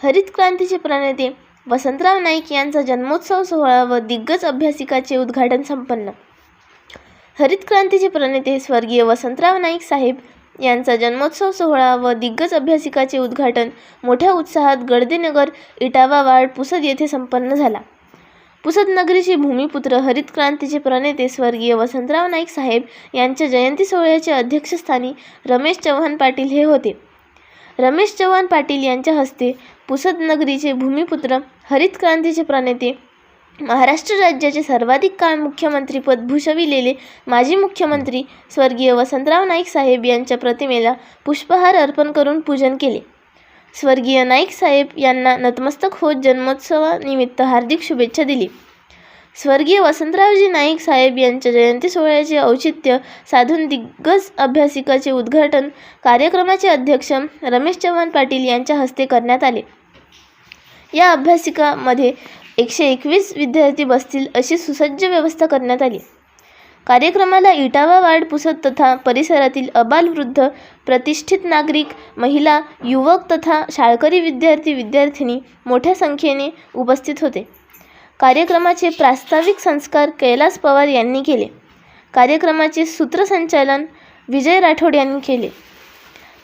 हरित क्रांतीचे प्रणेते वसंतराव नाईक यांचा जन्मोत्सव सोहळा व दिग्गज अभ्यासिकाचे उद्घाटन संपन्न. हरित क्रांतीचे प्रणेते स्वर्गीय वसंतराव नाईक साहेब यांचा जन्मोत्सव सोहळा व दिग्गज अभ्यासिकाचे उद्घाटन मोठ्या उत्साहात गडदेनगर इटावा वार्ड पुसद येथे संपन्न झाला. पुसद नगरीचे भूमिपुत्र हरित क्रांतीचे प्रणेते स्वर्गीय वसंतराव नाईक साहेब यांच्या जयंती सोहळ्याच्या अध्यक्षस्थानी रमेश चव्हाण पाटील हे होते. रमेश चव्हाण पाटील यांच्या हस्ते पुसद नगरीचे भूमिपुत्र हरित क्रांतीचे प्रणेते महाराष्ट्र राज्याचे सर्वाधिक काळ मुख्यमंत्रीपद भूषविलेले माजी मुख्यमंत्री स्वर्गीय वसंतराव नाईक साहेब यांच्या प्रतिमेला पुष्पहार अर्पण करून पूजन केले. स्वर्गीय नाईक साहेब यांना नतमस्तक होत जन्मोत्सवानिमित्त हार्दिक शुभेच्छा दिली. स्वर्गीय वसंतरावजी नाईक साहेब यांच्या जयंती सोहळ्याचे औचित्य साधून दिग्गज अभ्यासिकाचे उद्घाटन कार्यक्रमाचे अध्यक्ष रमेश चव्हाण पाटील यांच्या हस्ते करण्यात आले. या अभ्यासिकामध्ये एकशे एकवीस विद्यार्थी बसतील अशी सुसज्ज व्यवस्था करण्यात आली. कार्यक्रमाला इटावा वार्ड पुसत तथा परिसरातील अबालवृद्ध प्रतिष्ठित नागरिक महिला युवक तथा शाळकरी विद्यार्थी विद्यार्थिनी मोठ्या संख्येने उपस्थित होते. कार्यक्रमाचे प्रास्ताविक संस्कार कैलास पवार यांनी केले. कार्यक्रमाचे सूत्रसंचालन विजय राठोड यांनी केले.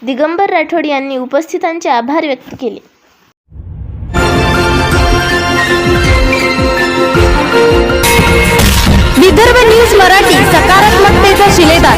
दिगंबर राठोड यांनी उपस्थितांचे आभार व्यक्त केले. विदर्भ न्यूज मराठी सकारात्मकतेचा शिलेदार.